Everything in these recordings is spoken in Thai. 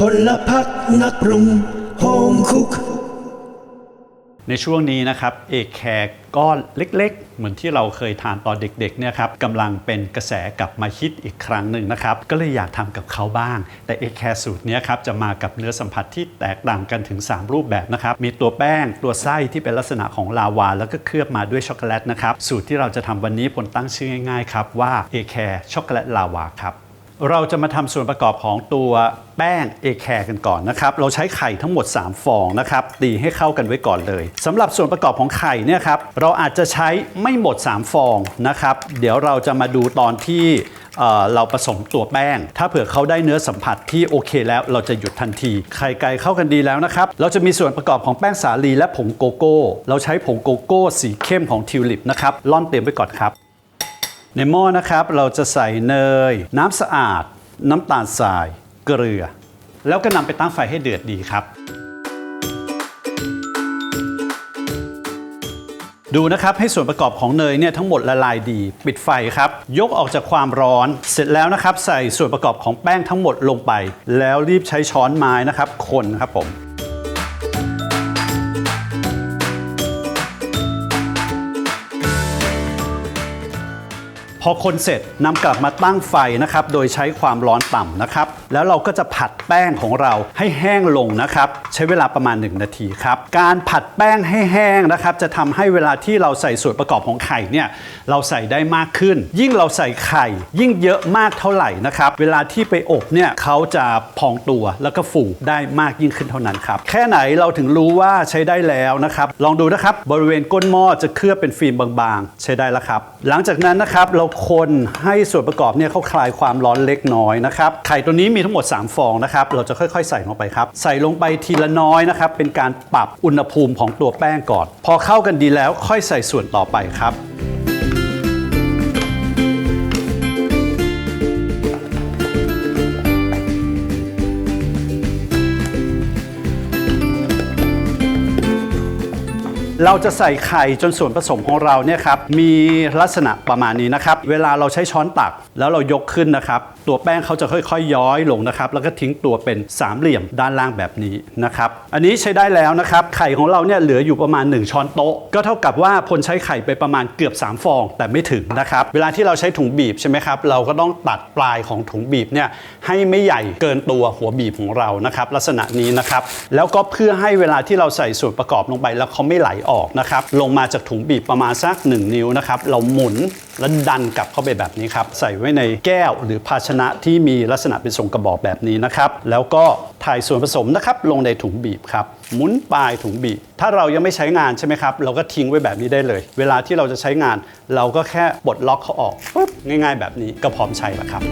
พลพักนักปรุงโฮมคุก ในช่วงนี้นะครับเอกแคร์ก้อนเล็กๆ เหมือนที่เราเคยทานตอนเด็กๆเนี่ยครับกำลังเป็นกระแสกลับมาฮิตอีกครั้งหนึ่งนะครับ ก็เลยอยากทำกับเขาบ้าง แต่เอกแคร์สูตรนี้ครับจะมากับเนื้อสัมผัสที่แตกต่างกันถึง 3 รูปแบบนะครับ มีตัวแป้งตัวไส้ที่เป็นลักษณะของลาวา แล้วก็เคลือบมาด้วยช็อกโกแลตนะครับ สูตรที่เราจะทำวันนี้ผลตั้งชื่อง่ายๆครับว่าเอกแคร์ช็อกโกแลตลาวาครับ เราจะมาทำส่วนประกอบของตัวแป้งเอแคร์กันก่อนนะครับ เราใช้ไข่ทั้งหมด 3 ฟองนะครับตีให้เข้ากันไว้ก่อนเลยสำหรับส่วนประกอบของไข่เนี่ยครับเราอาจจะใช้ไม่หมด 3 ฟองนะครับ เดี๋ยวเราจะมาดูตอนที่เราผสมตัวแป้ง ถ้าเผื่อเขาได้เนื้อสัมผัสที่โอเคแล้วเราจะหยุดทันที ไข่ไก่เข้ากันดีแล้วนะครับ เราจะมีส่วนประกอบของแป้งสาลีและผงโกโก้ เราใช้ผงโกโก้สีเข้มของทิวลิปนะครับล่อนเตรียมไว้ก่อนครับ ในหม้อนะครับเราจะใส่เนย น้ำสะอาด น้ำตาลทราย เกลือ แล้วก็นำไปตั้งไฟให้เดือดดีครับ ดูนะครับให้ส่วนประกอบของเนยเนี่ยทั้งหมดละลายดี ปิดไฟครับ ยกออกจากความร้อน เสร็จแล้วนะครับ ใส่ส่วนประกอบของแป้งทั้งหมดลงไป แล้วรีบใช้ช้อนไม้นะครับคนครับผม อคนเสร็จนำกลับมาตั้งไฟนะครับ โดยใช้ความร้อนต่ำนะครับ แล้วเราก็จะผัดแป้งของเราให้แห้งลงนะครับ ใช้เวลาประมาณ 1 นาทีครับ การผัดแป้งให้แห้งนะครับ จะทำให้เวลาที่เราใส่ส่วนประกอบของไข่เนี่ยเราใส่ได้มากขึ้น ยิ่งเราใส่ไข่ ยิ่งเยอะมากเท่าไหร่นะครับ เวลาที่ไปอบเนี่ยเขาจะพองตัวแล้วก็ฟูได้มากยิ่งขึ้นเท่านั้นครับ แค่ไหนเราถึงรู้ว่าใช้ได้แล้วนะครับ ลองดูนะครับ บริเวณก้นหม้อจะเคลือบเป็นฟิล์มบางๆ ใช้ได้แล้วครับ หลังจากนั้นนะครับเราคนให้ส่วนประกอบเนี่ยเขาคลายความร้อนเล็กน้อยนะครับ ไข่ตัวนี้มีทั้งหมด 3 ฟองนะครับ เราจะค่อยๆ ใส่ลงไปครับ ใส่ลงไปทีละน้อยนะครับ เป็นการปรับอุณหภูมิของตัวแป้งก่อน พอเข้ากันดีแล้วค่อยใส่ส่วนต่อไปครับ เราจะใส่ไข่จนส่วนผสมของเราเนี่ยครับมีลักษณะประมาณนี้นะครับ เวลาเราใช้ช้อนตักแล้วเรายกขึ้นนะครับ ตัวแป้งเขาจะค่อยๆ ย้อยลงนะครับ แล้วก็ทิ้งตัวเป็นสามเหลี่ยมด้านล่างแบบนี้นะครับ อันนี้ใช้ได้แล้วนะครับ ไข่ของเราเนี่ยเหลืออยู่ประมาณ 1 ช้อนโต๊ะ ก็เท่ากับว่าพลใช้ไข่ไปประมาณเกือบ 3 ฟอง แต่ไม่ถึงนะครับ เวลาที่เราใช้ถุงบีบใช่ไหมครับ เราก็ต้องตัดปลายของถุงบีบเนี่ยให้ไม่ใหญ่เกินตัวหัวบีบของเรานะครับ ลักษณะนี้นะครับ แล้วก็เพื่อให้เวลาที่เราใส่ส่วนประกอบลงไปแล้วเขาไม่ไหลออกนะครับ ลงมาจากถุงบีบประมาณสัก 1 นิ้วนะครับ เราหมุน แล้วดันกลับเข้าไปแบบนี้ครับใส่ไว้ในแก้วหรือภาชนะที่มีลักษณะเป็นทรงกระบอกแบบนี้นะครับ แล้วก็ถ่ายส่วนผสมนะครับลงในถุงบีบครับหมุนปลายถุงบีบ ถ้าเรายังไม่ใช้งานใช่ไหมครับ เราก็ทิ้งไว้แบบนี้ได้เลย เวลาที่เราจะใช้งาน เราก็แค่ปลดล็อกเขาออกปุ๊บง่าย ๆ แบบนี้ก็พร้อมใช้แล้วครับ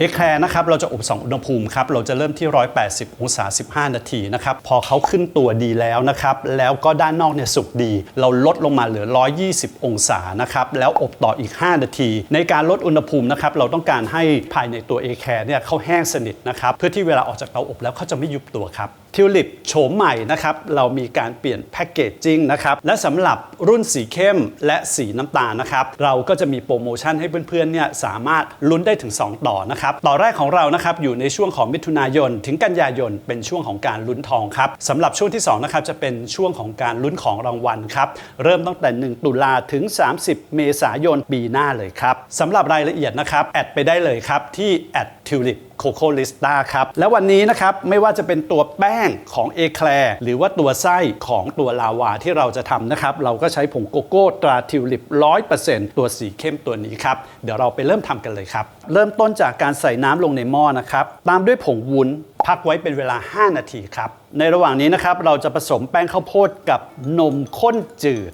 เอแคลร์นะครับเราจะอบ 2 อุณหภูมิครับเราจะเริ่มที่ 180 องศา 15 นาทีนะครับพอเขาขึ้นตัวดีแล้วนะครับแล้วก็ด้านนอกเนี่ยสุกดี เราลดลงมาเหลือ 120 องศานะครับแล้วอบต่ออีก 5 นาที ในการลดอุณหภูมินะครับเราต้องการให้ภายในตัวเอแคร์เนี่ยเขาแห้งสนิทนะครับเพื่อที่เวลาออกจากเตาอบแล้วเขาจะไม่ยุบตัวครับ ทิวลิปโฉมใหม่นะครับเรามีการเปลี่ยนแพคเกจจิ้งนะครับและสำหรับรุ่นสีเข้มและสีน้ำตาลนะครับเราก็จะมีโปรโมชั่นให้เพื่อนๆเนี่ยสามารถลุ้นได้ถึง 2 ต่อนะครับต่อแรกของเรานะครับอยู่ในช่วงของมิถุนายน ถึงกันยายนเป็นช่วงของการลุ้นทองครับสำหรับช่วงที่2นะครับจะเป็นช่วงของการลุ้นของรางวัลครับเริ่มตั้งแต่ 1 ตุลาถึง 30 เมษายนปีหน้าเลยครับสำหรับรายละเอียดนะครับแอดไปได้เลยครับที่แอด ทิวลิปโคโคลิสตาครับ และวันนี้นะครับไม่ว่าจะเป็นตัวแป้งของเอแคลร์หรือว่าตัวไส้ของตัวลาวาที่เราจะทำนะครับ เราก็ใช้ผงโกโก้ตราทิวลิป 100%ตัวสีเข้มตัวนี้ครับ เดี๋ยวเราไปเริ่มทำกันเลยครับ เริ่มต้นจากการใส่น้ำลงในหม้อนะครับ ตามด้วยผงวุ้นพักไว้เป็นเวลา 5 นาทีครับ ในระหว่างนี้นะครับเราจะผสมแป้งข้าวโพดกับนมข้นจืด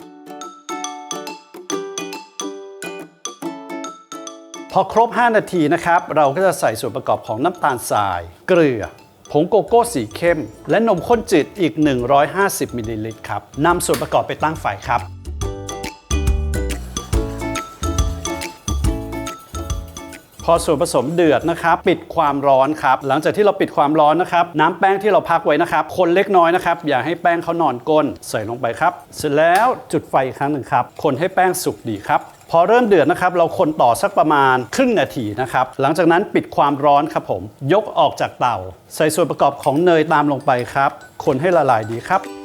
อครบ 5 นาทีนะครับ เราก็จะใส่ส่วนประกอบของน้ำตาลทราย เกลือ ผงโกโก้สีเข้ม และนมข้นจืดอีก 150มิลลิลิตรครับนำส่วนประกอบไปตั้งไฟครับพพอส่วนผสมเดือดนะครับ ปิดความร้อนครับ หลังจากที่เราปิดความร้อนนะครับ น้ำแป้งที่เราพักไว้นะครับ คนเล็กน้อยนะครับ อย่าให้แป้งเขานอนก้น ใส่ลงไปครับ เสร็จแล้วจุดไฟอีกครั้งหนึ่งครับ คนให้แป้งสุกดีครับ พอเริ่มเดือดนะครับเราคนต่อสักประมาณครึ่งนาทีนะครับหลังจากนั้นปิดความร้อนครับผม ยกออกจากเตา ใส่ส่วนประกอบของเนยตามลงไปครับ คนให้ละลายดีครับ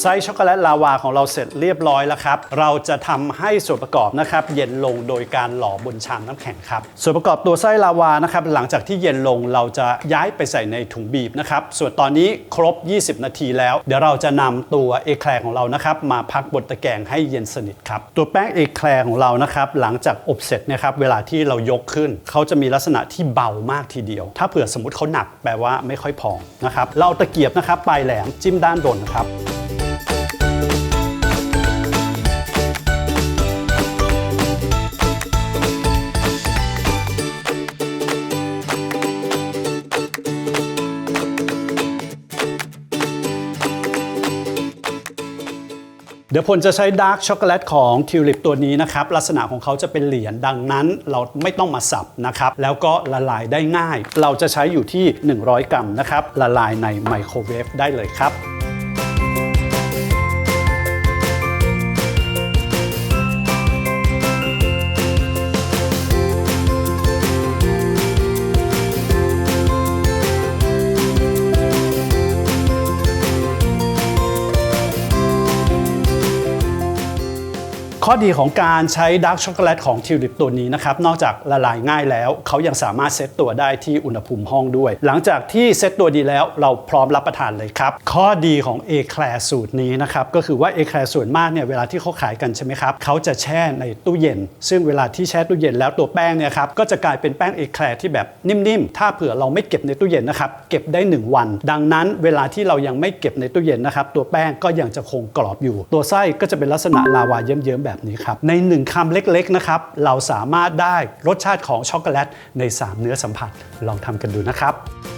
ไส้ช็อกโกแลตลาวาของเราเสร็จเรียบร้อยแล้วครับ เราจะทำให้ส่วนประกอบนะครับเย็นลงโดยการหล่อบนชามน้ำแข็งครับ ส่วนประกอบตัวไส้ลาวานะครับหลังจากที่เย็นลงเราจะย้ายไปใส่ในถุงบีบนะครับ ส่วนตอนนี้ครบ 20 นาทีแล้ว เดี๋ยวเราจะนำตัวเอแคลของเรานะครับมาพักบนตะแกรงให้เย็นสนิทครับ ตัวแป้งเอแคลของเรานะครับหลังจากอบเสร็จนะครับเวลาที่เรายกขึ้น เขาจะมีลักษณะที่เบามากทีเดียว ถ้าเผื่อสมมติเขาหนักแปลว่าไม่ค่อยพองนะครับเราเอาตะเกียบนะครับปลายแหลมจิ้มด้านบนนะครับ ดี๋ยวผลจะใช้ดาร์กช็อกโกแลตของทิวลิปตัวนี้นะครับ ลักษณะของเขาจะเป็นเหรียญดังนั้นเราไม่ต้องมาสับนะครับ แล้วก็ละลายได้ง่าย เราจะใช้อยู่ที่ 100 กรัมนะครับ ละลายในไมโครเวฟได้เลยครับ ข้อดีของการใช้ดาร์กช็อกโกแลตของทิวลิปตัวนี้นะครับ นอกจากละลายง่ายแล้ว เขายังสามารถเซตตัวได้ที่อุณหภูมิห้องด้วย หลังจากที่เซตตัวดีแล้วเราพร้อมรับประทานเลยครับ ข้อดีของ a c l a i r สูตรนี้นะครับ ก็คือว่า a c l a i r ส่วนมากเนี่ยเวลาที่เขาขายกันใช่ไหมครับ เขาจะแช่ในตู้เย็น ซึ่งเวลาที่แช่ตู้เย็นแล้วตัวแป้งเนี่ยครับก็จะกลายเป็นแป้ง a c l a i r ที่แบบนิ่มๆ ถ้าเผื่อเราไม่เก็บในตู้เย็นนะครับเก็บได้ 1 วัน ดังนั้นเวลาที่เรายังไม่เก็บในตู้เย็นนะครับตัวแป้งก็ยังจะคงกรอบอยู่ ตัวไส้ก็จะเป็นลักษณะลาวาเยิ้มๆแบบนี้ครับ ในหนึ่งคำเล็กๆนะครับ เราสามารถได้รสชาติของช็อกโกแลตใน 3 เนื้อสัมผัสลองทำกันดูนะครับ